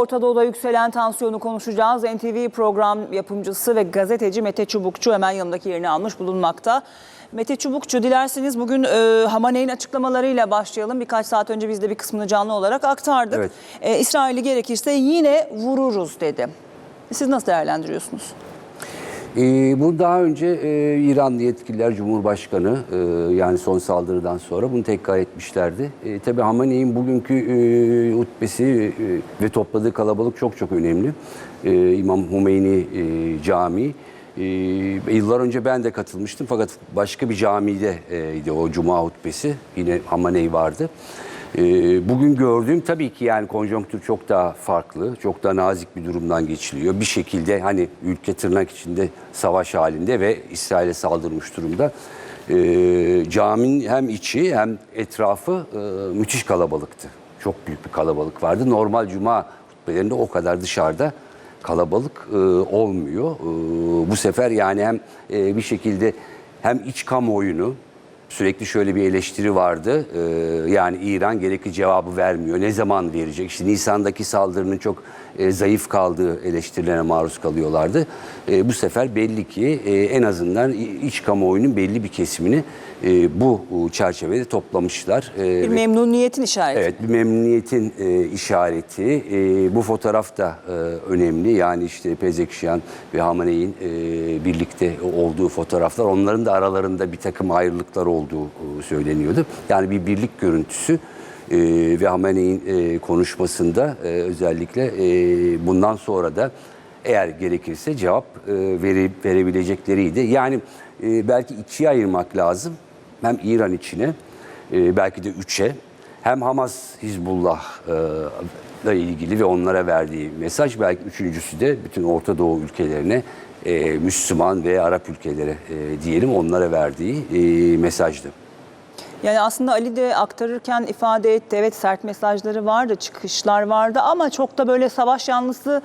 Orta Doğu'da yükselen tansiyonu konuşacağız. NTV program yapımcısı ve gazeteci Mete Çubukçu hemen yanındaki yerini almış bulunmakta. Mete Çubukçu dilerseniz bugün e, Hamaney'in açıklamalarıyla başlayalım. Birkaç saat önce biz de bir kısmını canlı olarak aktardık. Evet. E, İsrail'i gerekirse yine vururuz dedi. Siz nasıl değerlendiriyorsunuz? Ee, bu daha önce e, İranlı yetkililer Cumhurbaşkanı e, yani son saldırıdan sonra bunu tekrar etmişlerdi. E, tabii Hamaney'in bugünkü e, hutbesi e, ve topladığı kalabalık çok çok önemli. E, İmam Hümeyni e, Camii. E, yıllar önce ben de katılmıştım fakat başka bir camide e, idi o cuma hutbesi. Yine Hamaney vardı. Ee, Bugün gördüğüm tabii ki yani konjonktür çok daha farklı, çok daha nazik bir durumdan geçiliyor. Bir şekilde hani ülke tırnak içinde savaş halinde ve İsrail'e saldırmış durumda. Ee, caminin hem içi hem etrafı e, müthiş kalabalıktı. Çok büyük bir kalabalık vardı. Normal cuma hutbelerinde o kadar dışarıda kalabalık e, olmuyor. E, bu sefer yani hem e, bir şekilde hem iç kamuoyunu Sürekli şöyle bir eleştiri vardı. Ee, yani İran gerekli cevabı vermiyor. Ne zaman verecek? İşte Nisan'daki saldırının çok e, zayıf kaldığı eleştirilerine maruz kalıyorlardı. E, bu sefer belli ki e, en azından iç kamuoyunun belli bir kesimini e, bu çerçevede toplamışlar. E, Bir memnuniyetin işareti. Evet bir memnuniyetin e, işareti. E, bu fotoğraf da e, önemli. Yani işte Pezekşian ve Hamaney'in e, birlikte olduğu fotoğraflar. Onların da aralarında bir takım ayrılıklar olduğu e, söyleniyordu. Yani bir birlik görüntüsü. E, ve Hamaney'in e, konuşmasında özellikle bundan sonra da eğer gerekirse cevap verebilecekleriydi. Yani belki ikiye ayırmak lazım. Hem İran içine belki de üçe hem Hamas Hizbullah ile ilgili ve onlara verdiği mesaj belki üçüncüsü de bütün Orta Doğu ülkelerine e, Müslüman ve Arap ülkelere e, diyelim onlara verdiği e, mesajdı. Yani aslında Ali de aktarırken ifade etti. Evet sert mesajları vardı, çıkışlar vardı ama çok da böyle savaş yanlısı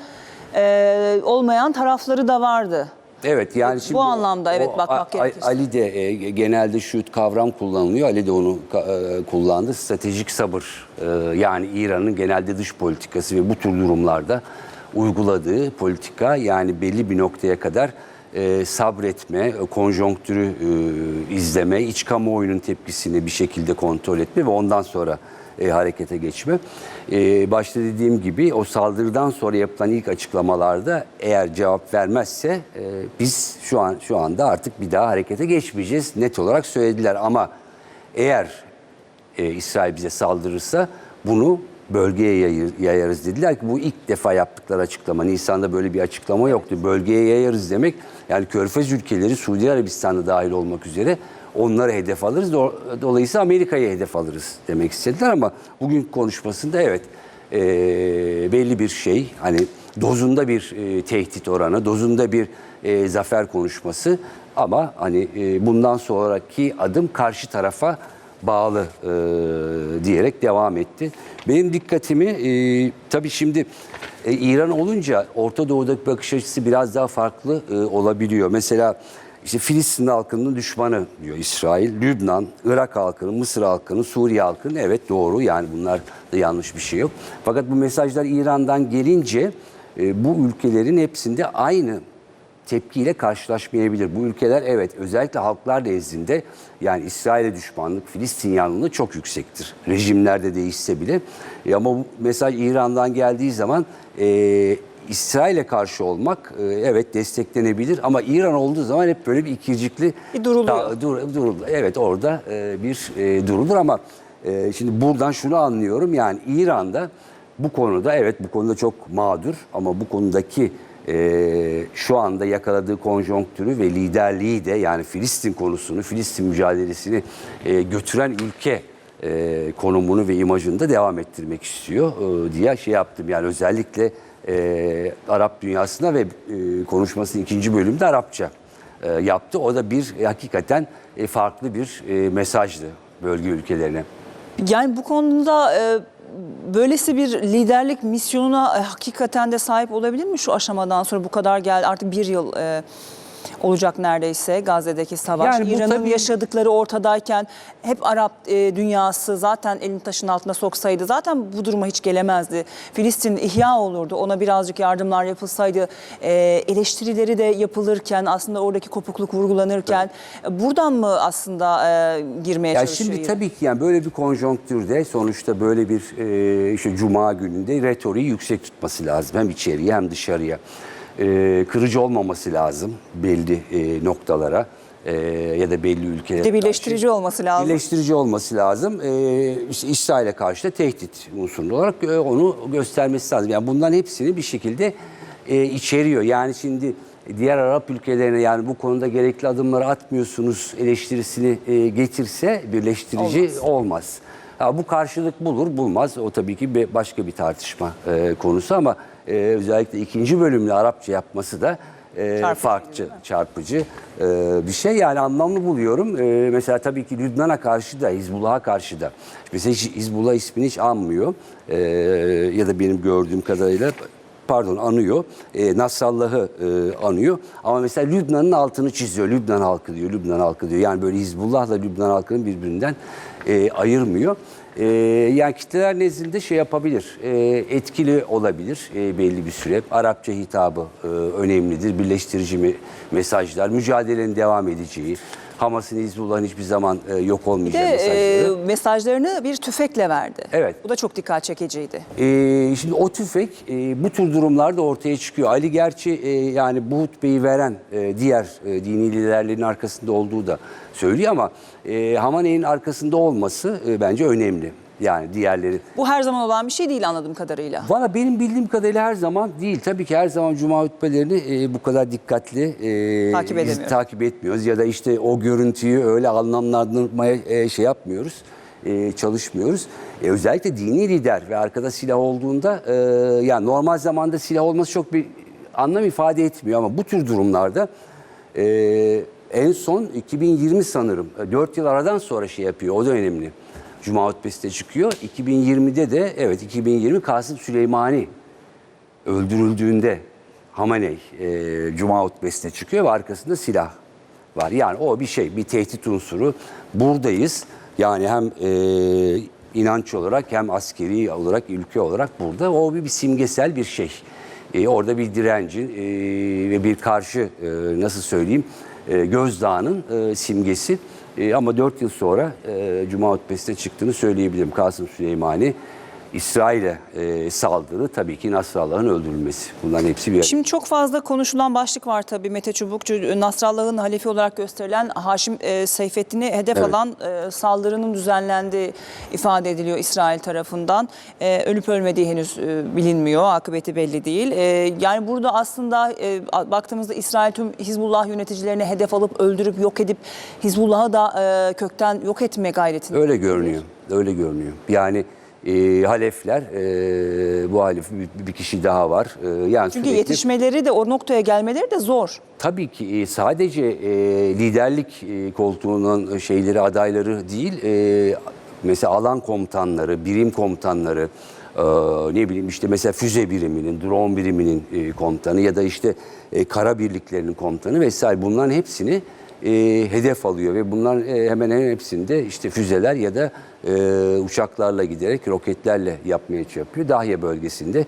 e, olmayan tarafları da vardı. Evet yani Bu şimdi anlamda evet bakmak gerekirse. Ali de e, genelde şu kavram kullanılıyor. Ali de onu e, kullandı. Stratejik sabır. E, yani İran'ın genelde dış politikası ve bu tür durumlarda uyguladığı politika yani belli bir noktaya kadar e, sabretme, konjonktürü e, izleme, iç kamuoyunun tepkisini bir şekilde kontrol etme ve ondan sonra e, harekete geçme. E, başta dediğim gibi o saldırıdan sonra yapılan ilk açıklamalarda eğer cevap vermezse e, biz şu an şu anda artık bir daha harekete geçmeyeceğiz net olarak söylediler ama eğer e, İsrail bize saldırırsa bunu bölgeye yayır- yayarız dediler ki bu ilk defa yaptıkları açıklama. Nisan'da böyle bir açıklama yoktu. Bölgeye yayarız demek yani Körfez ülkeleri Suudi Arabistan'da dahil olmak üzere onları hedef alırız. Do- Dolayısıyla Amerika'yı hedef alırız demek istediler ama bugün konuşmasında evet e, belli bir şey hani dozunda bir e, tehdit oranı, dozunda bir e, zafer konuşması ama hani e, bundan sonraki adım karşı tarafa bağlı e, diyerek devam etti. Benim dikkatimi e, tabii şimdi e, İran olunca Orta Doğu'daki bakış açısı biraz daha farklı e, olabiliyor. Mesela işte Filistin halkının düşmanı diyor İsrail, Lübnan, Irak halkının, Mısır halkının, Suriye halkının evet doğru yani bunlar da yanlış bir şey yok. Fakat bu mesajlar İran'dan gelince e, bu ülkelerin hepsinde aynı tepkiyle karşılaşmayabilir. Bu ülkeler evet özellikle halklar nezdinde yani İsrail'e düşmanlık, Filistin yanlılığı çok yüksektir. Rejimler de değişse bile. E, ama bu mesaj İran'dan geldiği zaman e, İsrail'e karşı olmak e, evet desteklenebilir ama İran olduğu zaman hep böyle bir ikircikli Bir duruluyor. Ta- dur, durulur. Evet orada e, bir e, durulur ama e, şimdi buradan şunu anlıyorum yani İran'da bu konuda evet bu konuda çok mağdur ama bu konudaki e, şu anda yakaladığı konjonktürü ve liderliği de yani Filistin konusunu, Filistin mücadelesini e, götüren ülke e, konumunu ve imajını da devam ettirmek istiyor e, diye şey yaptım. Yani özellikle e, Arap dünyasına ve e, konuşmasının ikinci bölümde Arapça e, yaptı. O da bir hakikaten e, farklı bir e, mesajdı bölge ülkelerine. Yani bu konuda e, böylesi bir liderlik misyonuna e, hakikaten de sahip olabilir mi şu aşamadan sonra bu kadar gel artık bir yıl e, olacak neredeyse Gazze'deki savaş. Yani bu İran'ın tabii- yaşadıkları ortadayken hep Arap e, dünyası zaten elini taşın altına soksaydı zaten bu duruma hiç gelemezdi. Filistin ihya olurdu. Ona birazcık yardımlar yapılsaydı e, eleştirileri de yapılırken aslında oradaki kopukluk vurgulanırken e, buradan mı aslında e, girmeye Ya çalışıyor? şimdi İran? tabii ki yani böyle bir konjonktürde sonuçta böyle bir e, işte cuma gününde retoriği yüksek tutması lazım hem içeriye hem dışarıya. E, kırıcı olmaması lazım belli e, noktalara e, ya da belli ülkelere. De birleştirici karşı. olması lazım. Birleştirici olması lazım. E, işte İsrail'e karşı da tehdit unsurlu olarak e, onu göstermesi lazım. Yani bunların hepsini bir şekilde e, içeriyor. Yani şimdi diğer Arap ülkelerine yani bu konuda gerekli adımları atmıyorsunuz eleştirisini e, getirse birleştirici Olmaz. olmaz. Ha, bu karşılık bulur bulmaz. O tabii ki bir- başka bir tartışma e, konusu ama e, özellikle ikinci bölümle Arapça yapması da e, Çarpıcı farklı, çarpıcı e, bir şey. Yani anlamlı buluyorum. E, mesela tabii ki Lübnan'a karşı da Hizbullah'a karşı da. Mesela hiç Hizbullah ismini hiç anmıyor. E, ya da benim gördüğüm kadarıyla pardon anıyor. E, Nasrallah'ı e, anıyor. Ama mesela Lübnan'ın altını çiziyor. Lübnan halkı diyor, Lübnan halkı diyor. Yani böyle Hizbullah'la Lübnan halkının birbirinden e, ayırmıyor. E, yani kitleler nezdinde şey yapabilir, e, etkili olabilir e, belli bir süre. Arapça hitabı e, önemlidir, birleştirici mesajlar, mücadelenin devam edeceği, Hamas'ın, Hizbullah'ın hiçbir zaman e, yok Bir olmayacağı de mesajları. e, mesajlarını bir tüfekle verdi. Evet. Bu da çok dikkat çekiciydi. Ee, şimdi o tüfek e, bu tür durumlarda ortaya çıkıyor. Ali gerçi e, yani bu hutbeyi veren e, diğer e, dini liderlerin arkasında olduğu da söylüyor ama e, Hamaney'in arkasında olması e, bence önemli. Yani diğerleri. Bu her zaman olan bir şey değil anladığım kadarıyla. Valla benim bildiğim kadarıyla her zaman değil. Tabii ki her zaman cuma hutbelerini e, bu kadar dikkatli e, Takip edemiyoruz. takip etmiyoruz. Ya da işte o görüntüyü öyle anlamlandırmaya e, şey yapmıyoruz, e, çalışmıyoruz. E, özellikle dini lider ve arkada silah olduğunda e, yani normal zamanda silah olması çok bir anlam ifade etmiyor. Ama bu tür durumlarda e, en son 2020 sanırım 4 yıl aradan sonra şey yapıyor. O da önemli. Cuma hutbesi de çıkıyor. 2020'de de evet 2020 Kasım Süleymani öldürüldüğünde Hamaney e, Cuma hutbesine çıkıyor ve arkasında silah var. Yani o bir şey, bir tehdit unsuru. Buradayız. Yani hem e, inanç olarak hem askeri olarak, ülke olarak burada. O bir, bir simgesel bir şey. E, orada bir direncin e, ve bir karşı e, nasıl söyleyeyim e, gözdağının e, simgesi. E, ama 4 yıl sonra e, Cuma hutbesine çıktığını söyleyebilirim. Kasım Süleymani İsrail'e e, saldırı tabii ki Nasrallah'ın öldürülmesi. Bunların hepsi bir Şimdi çok fazla konuşulan başlık var tabii. Mete Çubukçu, Nasrallah'ın halefi olarak gösterilen Haşim e, Seyfettin'i hedef Evet. alan e, saldırının düzenlendiği ifade ediliyor İsrail tarafından. E, ölüp ölmediği henüz e, bilinmiyor, akıbeti belli değil. E, yani burada aslında e, baktığımızda İsrail tüm Hizbullah yöneticilerini hedef alıp öldürüp yok edip Hizbullah'ı da e, kökten yok etme gayretinde. Öyle görünüyor. Öyle görünüyor. Yani e, halefler, e, bu halef bir, bir kişi daha var. E, yani Çünkü sürekli- yetişmeleri de o noktaya gelmeleri de zor. Tabii ki e, sadece e, liderlik e, koltuğunun şeyleri adayları değil, e, mesela alan komutanları, birim komutanları, e, ne bileyim işte mesela füze biriminin, drone biriminin e, komutanı ya da işte e, kara birliklerinin komutanı vesaire bunların hepsini e, hedef alıyor ve bunlar e, hemen hemen hepsinde işte füzeler ya da e, uçaklarla giderek roketlerle yapmaya yapıyor. Dahya bölgesinde.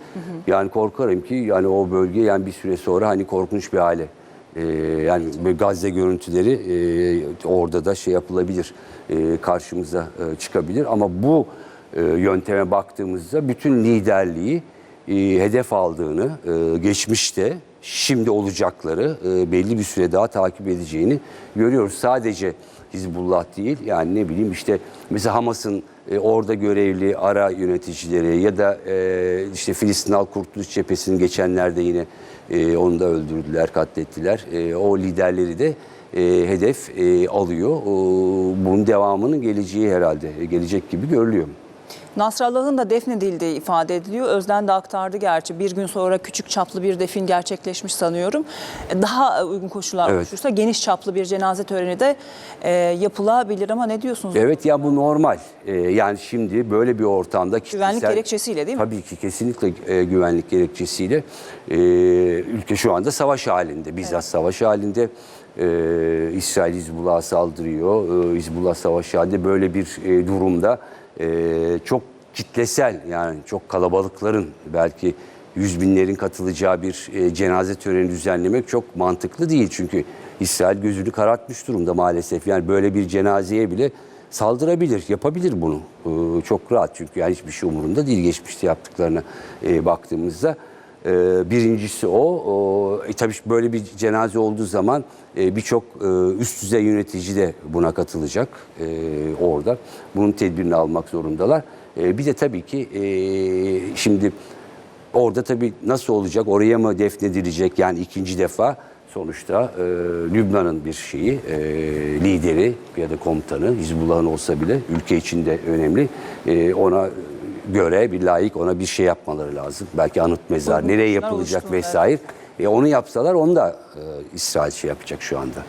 Yani korkarım ki yani o bölge yani bir süre sonra hani korkunç bir hale ee, yani Gazze görüntüleri e, orada da şey yapılabilir, e, karşımıza e, çıkabilir. Ama bu e, yönteme baktığımızda bütün liderliği e, hedef aldığını, e, geçmişte, şimdi olacakları e, belli bir süre daha takip edeceğini görüyoruz. Sadece Hizbullah değil, yani ne bileyim işte mesela Hamas'ın e, orada görevli ara yöneticileri ya da e, işte Filistin Halk Kurtuluş Cephesi'nin geçenlerde yine onu da öldürdüler, katlettiler. O liderleri de hedef alıyor. Bunun devamının geleceği herhalde, gelecek gibi görülüyor. Nasrallah'ın da defnedildiği ifade ediliyor. Özden de aktardı gerçi. Bir gün sonra küçük çaplı bir defin gerçekleşmiş sanıyorum. E, Daha uygun koşullar Evet. oluşursa geniş çaplı bir cenaze töreni de e, yapılabilir ama ne diyorsunuz? Evet ya bu normal. Ee, yani şimdi böyle bir ortamda Güvenlik kitlesel- gerekçesiyle değil mi? Tabii ki kesinlikle e, güvenlik gerekçesiyle e, ülke şu anda savaş halinde. Bizzat savaş halinde. E, İsrail Hizbullah'a saldırıyor. E, Hizbullah savaş halinde böyle bir e, durumda e, çok kitlesel yani çok kalabalıkların belki yüz binlerin katılacağı bir e, cenaze töreni düzenlemek çok mantıklı değil. Çünkü İsrail gözünü karartmış durumda maalesef. Yani böyle bir cenazeye bile saldırabilir, yapabilir bunu. Ee, çok rahat çünkü yani hiçbir şey umurunda değil geçmişte yaptıklarına e, baktığımızda. Ee, birincisi o. o e, tabii böyle bir cenaze olduğu zaman e, birçok e, üst düzey yönetici de buna katılacak e, orada. Bunun tedbirini almak zorundalar. E, bir de tabii ki e, şimdi Orada tabii nasıl olacak, oraya mı defnedilecek yani ikinci defa sonuçta e, Lübnan'ın bir şeyi, e, lideri ya da komutanı, Hizbullah'ın olsa bile ülke içinde önemli. E, ona göre bir layık ona bir şey yapmaları lazım. Belki anıt mezar, nereye yapılacak vesaire. E, onu yapsalar onu da e, İsrail şey yapacak şu anda.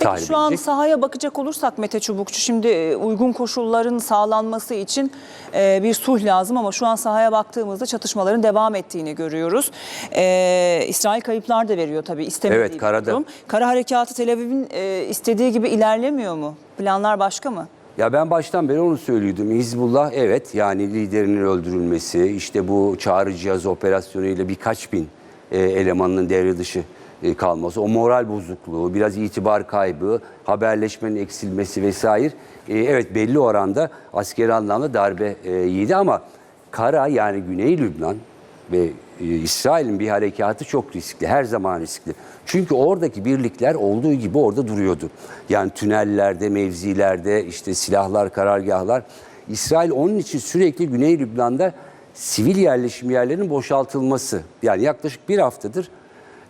Peki şu an sahaya bakacak olursak Mete Çubukçu şimdi e, uygun koşulların sağlanması için e, bir sulh lazım ama şu an sahaya baktığımızda çatışmaların devam ettiğini görüyoruz. E, İsrail kayıplar da veriyor tabii istemediği Evet, karada. durum. Kara harekatı Tel Aviv'in e, istediği gibi ilerlemiyor mu? Planlar başka mı? Ya ben baştan beri onu söylüyordum. Hizbullah evet yani liderinin öldürülmesi, işte bu çağrı cihazı operasyonuyla birkaç bin e, elemanının devre dışı e, kalması, o moral bozukluğu, biraz itibar kaybı, haberleşmenin eksilmesi vesaire. E, evet belli oranda askeri anlamda darbe e, yedi ama kara yani Güney Lübnan ve e, İsrail'in bir harekatı çok riskli. Her zaman riskli. Çünkü oradaki birlikler olduğu gibi orada duruyordu. Yani tünellerde, mevzilerde, işte silahlar, karargahlar. İsrail onun için sürekli Güney Lübnan'da sivil yerleşim yerlerinin boşaltılması. Yani yaklaşık bir haftadır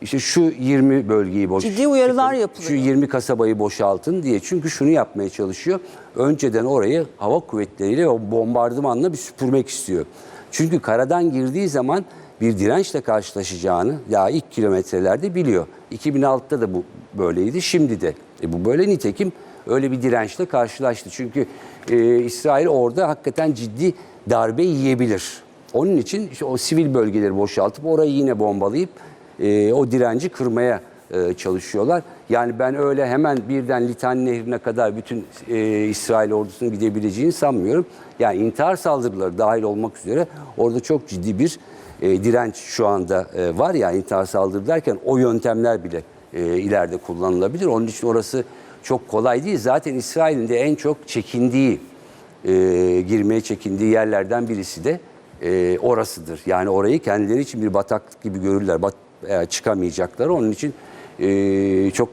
işte şu 20 bölgeyi boş Ciddi uyarılar yapılıyor. Şu 20 kasabayı boşaltın diye. Çünkü şunu yapmaya çalışıyor. Önceden orayı hava kuvvetleriyle ve bombardımanla bir süpürmek istiyor. Çünkü karadan girdiği zaman bir dirençle karşılaşacağını ya ilk kilometrelerde biliyor. 2006'da da bu böyleydi, şimdi de. E bu böyle nitekim öyle bir dirençle karşılaştı. Çünkü e, İsrail orada hakikaten ciddi darbe yiyebilir. Onun için işte o sivil bölgeleri boşaltıp orayı yine bombalayıp e, o direnci kırmaya e, çalışıyorlar. Yani ben öyle hemen birden Litan Nehri'ne kadar bütün e, İsrail ordusunun gidebileceğini sanmıyorum. Yani intihar saldırıları dahil olmak üzere orada çok ciddi bir e, direnç şu anda e, var ya intihar saldırı derken o yöntemler bile e, ileride kullanılabilir. Onun için orası çok kolay değil. Zaten İsrail'in de en çok çekindiği, e, girmeye çekindiği yerlerden birisi de e, orasıdır. Yani orayı kendileri için bir bataklık gibi görürler. Bat, e, çıkamayacaklar. Onun için e, çok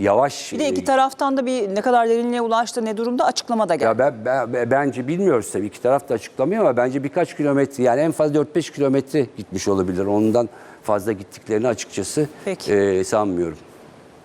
yavaş. Bir de iki e, taraftan da bir ne kadar derinliğe ulaştı ne durumda açıklama da geldi. ya ben, ben- ben- bence bilmiyoruz tabii iki taraf da açıklamıyor ama bence birkaç kilometre yani en fazla 4-5 kilometre gitmiş olabilir. Ondan fazla gittiklerini açıkçası Peki. e, sanmıyorum.